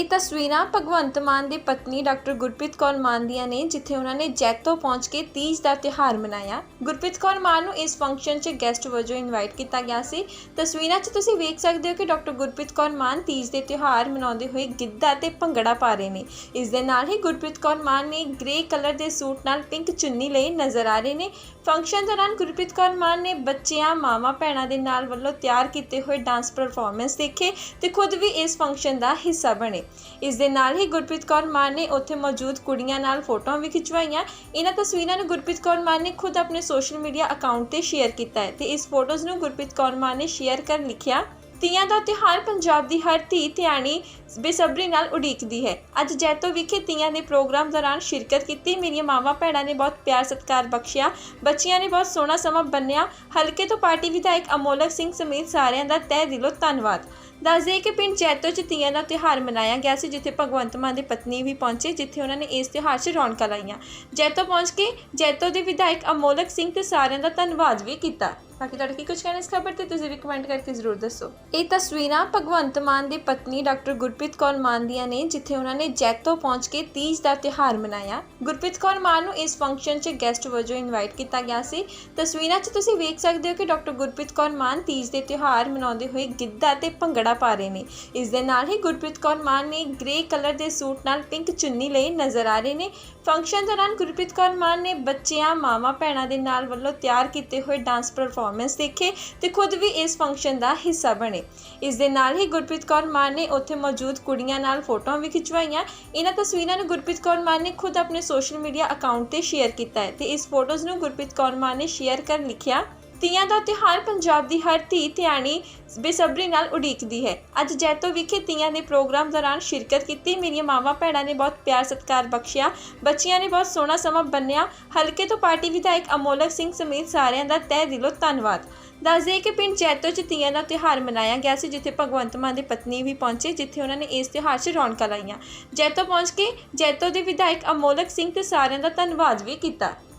ਇਹ ਤਸਵੀਰਾਂ ਭਗਵੰਤ ਮਾਨ ਦੀ ਪਤਨੀ ਡਾਕਟਰ ਗੁਰਪ੍ਰੀਤ ਕੌਰ ਮਾਨ ਦੀਆਂ ਨੇ, ਜਿੱਥੇ ਉਹਨਾਂ ਨੇ ਜੈਤੋ ਪਹੁੰਚ ਕੇ ਤੀਜ ਦਾ ਤਿਉਹਾਰ ਮਨਾਇਆ। ਗੁਰਪ੍ਰੀਤ ਕੌਰ ਮਾਨ ਨੂੰ ਇਸ ਫੰਕਸ਼ਨ 'ਚ ਗੈਸਟ ਵਜੋਂ ਇਨਵਾਈਟ ਕੀਤਾ ਗਿਆ ਸੀ। ਤਸਵੀਰਾਂ 'ਚ ਤੁਸੀਂ ਵੇਖ ਸਕਦੇ ਹੋ ਕਿ ਡਾਕਟਰ ਗੁਰਪ੍ਰੀਤ ਕੌਰ ਮਾਨ ਤੀਜ ਦੇ ਤਿਉਹਾਰ ਮਨਾਉਂਦੇ ਹੋਏ ਗਿੱਧਾ ਤੇ ਭੰਗੜਾ ਪਾ ਰਹੇ ਨੇ। ਇਸ ਦੇ ਨਾਲ ਹੀ ਗੁਰਪ੍ਰੀਤ ਕੌਰ ਮਾਨ ਨੇ ਗ੍ਰੇ ਕਲਰ ਦੇ ਸੂਟ ਨਾਲ ਪਿੰਕ ਚੁੰਨੀ ਲਈ ਨਜ਼ਰ ਆ ਰਹੇ ਨੇ। ਫੰਕਸ਼ਨ ਦੌਰਾਨ ਗੁਰਪ੍ਰੀਤ ਕੌਰ ਮਾਨ ਨੇ ਬੱਚਿਆਂ, ਮਾਵਾਂ, ਭੈਣਾਂ ਦੇ ਨਾਲ ਵੱਲੋਂ ਤਿਆਰ ਕੀਤੇ ਹੋਏ ਡਾਂਸ ਪਰਫਾਰਮੈਂਸ ਦੇਖੇ ਤੇ ਖੁਦ ਵੀ ਇਸ ਫੰਕਸ਼ਨ ਦਾ ਹਿੱਸਾ ਬਣੇ। ਇਸ ਦੇ ਨਾਲ ਹੀ ਗੁਰਪ੍ਰੀਤ ਕੌਰ ਮਾਨ ਨੇ ਉੱਥੇ ਮੌਜੂਦ ਕੁੜੀਆਂ ਨਾਲ ਫੋਟੋਆਂ ਵੀ ਖਿਚਵਾਈਆਂ। ਇਹਨਾਂ ਤਸਵੀਰਾਂ ਨੂੰ ਗੁਰਪ੍ਰੀਤ ਕੌਰ ਮਾਨ ਨੇ ਖੁਦ ਆਪਣੇ ਸੋਸ਼ਲ ਮੀਡੀਆ ਅਕਾਊਂਟ ਤੇ ਸ਼ੇਅਰ ਕੀਤਾ ਹੈ ਤੇ ਇਸ ਫੋਟੋਜ਼ ਨੂੰ ਗੁਰਪ੍ਰੀਤ ਕੌਰ ਮਾਨ ਨੇ ਸ਼ੇਅਰ ਕਰ ਲਿਖਿਆ, ਤੀਆਂ ਦਾ ਤਿਉਹਾਰ ਪੰਜਾਬ ਦੀ ਹਰ ਧੀ ਧਿਆਣੀ ਬੇਸਬਰੀ ਨਾਲ ਉਡੀਕਦੀ ਹੈ। ਅੱਜ ਜੈਤੋ ਵਿਖੇ ਤੀਆਂ ਦੇ ਪ੍ਰੋਗਰਾਮ ਦੌਰਾਨ ਸ਼ਿਰਕਤ ਕੀਤੀ। ਮੇਰੀਆਂ ਮਾਵਾਂ ਭੈਣਾਂ ਨੇ ਬਹੁਤ ਪਿਆਰ ਸਤਿਕਾਰ ਬਖਸ਼ਿਆ। ਬੱਚਿਆਂ ਨੇ ਬਹੁਤ ਸੋਹਣਾ ਸਮਾਂ ਬੰਨਿਆ। ਹਲਕੇ ਤੋਂ ਪਾਰਟੀ ਵਿਧਾਇਕ ਅਮੋਲਕ ਸਿੰਘ ਸਮੇਤ ਸਾਰਿਆਂ ਦਾ ਤਹਿ ਦਿਲੋਂ ਧੰਨਵਾਦ। ਦੱਸਦੇ ਕਿ ਪਿੰਡ ਜੈਤੋ 'ਚ ਤੀਆਂ ਦਾ ਤਿਉਹਾਰ ਮਨਾਇਆ ਗਿਆ ਸੀ, ਜਿੱਥੇ ਭਗਵੰਤ ਮਾਨ ਦੇ ਪਤਨੀ ਵੀ ਪਹੁੰਚੇ, ਜਿੱਥੇ ਉਹਨਾਂ ਨੇ ਇਸ ਤਿਉਹਾਰ 'ਚ ਰੌਣਕਾਂ ਲਾਈਆਂ। ਜੈਤੋ ਪਹੁੰਚ ਕੇ ਜੈਤੋ ਦੇ ਵਿਧਾਇਕ ਅਮੋਲਕ ਸਿੰਘ ਤੇ ਸਾਰਿਆਂ ਦਾ ਧੰਨਵਾਦ ਵੀ ਕੀਤਾ। ਬਾਕੀ ਤੁਹਾਡਾ ਕੀ ਕੁਝ ਕਹਿਣਾ ਇਸ ਖਬਰ ਤੇ, ਤੁਸੀਂ ਵੀ ਕਮੈਂਟ ਕਰਕੇ ਜ਼ਰੂਰ ਦੱਸੋ। ਇਹ ਤਸਵੀਰਾਂ ਭਗਵੰਤ ਮਾਨ ਦੀ ਪਤਨੀ ਡਾਕਟਰ ਗੁਰਪ੍ਰੀਤ ਕੌਰ ਮਾਨ ਦੀਆਂ ਨੇ, ਜਿੱਥੇ ਉਹਨਾਂ ਨੇ ਜੈਤੋ ਪਹੁੰਚ ਕੇ ਤੀਜ ਦਾ ਤਿਉਹਾਰ ਮਨਾਇਆ। ਗੁਰਪ੍ਰੀਤ ਕੌਰ ਮਾਨ ਨੂੰ ਇਸ ਫੰਕਸ਼ਨ 'ਚ ਗੈਸਟ ਵਜੋਂ ਇਨਵਾਈਟ ਕੀਤਾ ਗਿਆ ਸੀ। ਤਸਵੀਰਾਂ 'ਚ ਤੁਸੀਂ ਵੇਖ ਸਕਦੇ ਹੋ ਕਿ ਡਾਕਟਰ ਗੁਰਪ੍ਰੀਤ ਕੌਰ ਮਾਨ ਤੀਜ ਦੇ ਤਿਉਹਾਰ ਮਨਾਉਂਦੇ ਹੋਏ ਗਿੱਧਾ ਤੇ ਭੰਗੜਾ ਪਾ ਰਹੇ ਨੇ। ਇਸ ਦੇ ਨਾਲ ਹੀ ਗੁਰਪ੍ਰੀਤ ਕੌਰ ਮਾਨ ਨੇ ਗ੍ਰੇ ਕਲਰ ਦੇ ਸੂਟ ਨਾਲ ਪਿੰਕ ਚੁੰਨੀ ਲਈ ਨਜ਼ਰ ਆ ਰਹੇ ਨੇ। ਫੰਕਸ਼ਨ ਦੌਰਾਨ ਗੁਰਪ੍ਰੀਤ ਕੌਰ ਮਾਨ ਨੇ ਬੱਚਿਆਂ, ਮਾਵਾਂ, ਭੈਣਾਂ ਦੇ ਨਾਲ ਵੱਲੋਂ ਤਿਆਰ ਕੀਤੇ ਹੋਏ ਡਾਂਸ ਪਰਫਾਰਮੈਂਸ ਦੇਖੇ ਤੇ ਖੁਦ ਵੀ ਇਸ ਫੰਕਸ਼ਨ ਦਾ ਹਿੱਸਾ ਬਣੇ। ਇਸ ਦੇ ਨਾਲ ਹੀ ਗੁਰਪ੍ਰੀਤ ਕੌਰ ਮਾਨ ਨੇ ਉੱਥੇ ਮੌਜੂਦ ਕੁੜੀਆਂ ਨਾਲ ਫੋਟੋਆਂ ਵੀ ਖਿਚਵਾਈਆਂ। ਇਹਨਾਂ ਤਸਵੀਰਾਂ ਨੂੰ ਗੁਰਪ੍ਰੀਤ ਕੌਰ ਮਾਨ ਨੇ ਖੁਦ ਆਪਣੇ ਸੋਸ਼ਲ ਮੀਡੀਆ ਅਕਾਊਂਟ ਤੇ ਸ਼ੇਅਰ ਕੀਤਾ ਹੈ ਤੇ ਇਸ ਫੋਟੋਜ਼ ਨੂੰ ਗੁਰਪ੍ਰੀਤ ਕੌਰ ਮਾਨ ਨੇ ਸ਼ੇਅਰ ਕਰ ਲਿਖਿਆ। ਤੀਆਂ ਦਾ ਤਿਉਹਾਰ ਪੰਜਾਬ ਦੀ ਹਰ ਧੀ ਧਿਆਣੀ ਬੇਸਬਰੀ ਨਾਲ ਉਡੀਕਦੀ ਹੈ। ਅੱਜ ਜੈਤੋ ਵਿਖੇ ਤੀਆਂ ਦੇ ਪ੍ਰੋਗਰਾਮ ਦੌਰਾਨ ਸ਼ਿਰਕਤ ਕੀਤੀ। ਮੇਰੀਆਂ ਮਾਵਾਂ ਭੈਣਾਂ ਨੇ ਬਹੁਤ ਪਿਆਰ ਸਤਿਕਾਰ ਬਖਸ਼ਿਆ। ਬੱਚਿਆਂ ਨੇ ਬਹੁਤ ਸੋਹਣਾ ਸਮਾਂ ਬੰਨਿਆ। ਹਲਕੇ ਤੋਂ ਪਾਰਟੀ ਵਿਧਾਇਕ ਅਮੋਲਕ ਸਿੰਘ ਸਮੇਤ ਸਾਰਿਆਂ ਦਾ ਤਹਿ ਦਿਲੋਂ ਧੰਨਵਾਦ। ਦੱਸ ਦਈਏ ਕਿ ਪਿੰਡ ਜੈਤੋ 'ਚ ਤੀਆਂ ਦਾ ਤਿਉਹਾਰ ਮਨਾਇਆ ਗਿਆ ਸੀ, ਜਿੱਥੇ ਭਗਵੰਤ ਮਾਨ ਦੇ ਪਤਨੀ ਵੀ ਪਹੁੰਚੇ, ਜਿੱਥੇ ਉਹਨਾਂ ਨੇ ਇਸ ਤਿਉਹਾਰ 'ਚ ਰੌਣਕਾਂ ਲਾਈਆਂ। ਜੈਤੋ ਪਹੁੰਚ ਕੇ ਜੈਤੋ ਦੇ ਵਿਧਾਇਕ ਅਮੋਲਕ ਸਿੰਘ ਤੇ ਸਾਰਿਆਂ ਦਾ ਧੰਨਵਾਦ ਵੀ ਕੀਤਾ।